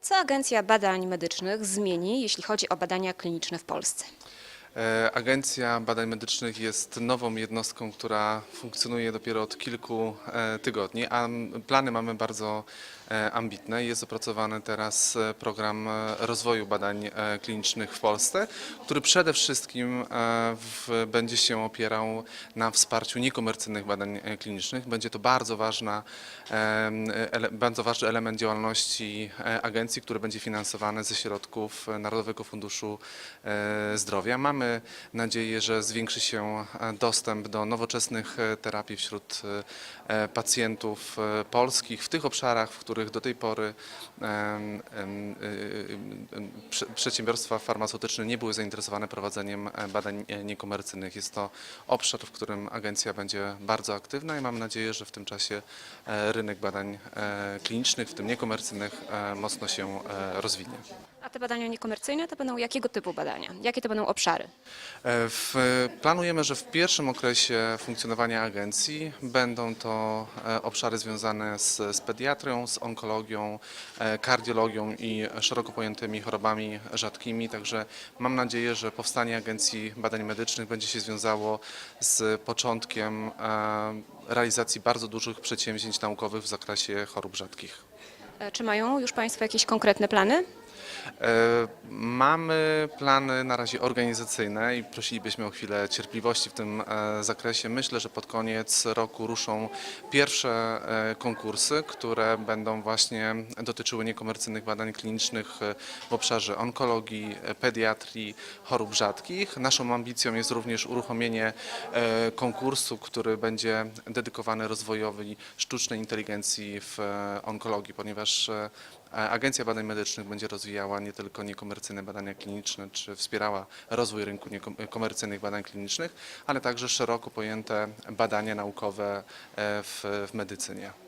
Co Agencja Badań Medycznych zmieni, jeśli chodzi o badania kliniczne w Polsce? E, Agencja Badań Medycznych jest nową jednostką, która funkcjonuje dopiero od kilku e, tygodni, a plany mamy bardzo e, ambitne. Jest opracowany teraz program rozwoju badań klinicznych w Polsce, który przede wszystkim w, będzie się opierał na wsparciu niekomercyjnych badań klinicznych. Będzie to bardzo, ważna, bardzo ważny element działalności agencji, który będzie finansowany ze środków Narodowego Funduszu Zdrowia. Mamy nadzieję, że zwiększy się e, dostęp do nowoczesnych e, terapii wśród e, pacjentów polskich w tych obszarach, w których do tej pory przedsiębiorstwa farmaceutyczne nie były zainteresowane prowadzeniem badań niekomercyjnych. Jest to obszar, w którym agencja będzie bardzo aktywna i mam nadzieję, że w tym czasie rynek badań klinicznych, w tym niekomercyjnych, mocno się rozwinie. Te badania niekomercyjne to będą jakiego typu badania? Jakie to będą obszary? E, W, planujemy, że w pierwszym okresie funkcjonowania agencji będą to e, obszary związane z, z pediatrią, z onkologią, e, kardiologią i szeroko pojętymi chorobami rzadkimi. Także mam nadzieję, że powstanie Agencji Badań Medycznych będzie się związało z początkiem realizacji bardzo dużych przedsięwzięć naukowych w zakresie chorób rzadkich. Czy mają już Państwo jakieś konkretne plany? E, Mamy plany na razie organizacyjne i prosilibyśmy o chwilę cierpliwości w tym e, zakresie. Myślę, że pod koniec roku ruszą pierwsze e, konkursy, które będą właśnie dotyczyły niekomercyjnych badań klinicznych w obszarze onkologii, pediatrii, chorób rzadkich. Naszą ambicją jest również uruchomienie konkursu, który będzie dedykowany rozwojowi sztucznej inteligencji w onkologii, ponieważ Agencja Badań Medycznych będzie rozwijała nie tylko niekomercyjne badania kliniczne, czy wspierała rozwój rynku komercyjnych badań klinicznych, ale także szeroko pojęte badania naukowe e, w, w medycynie.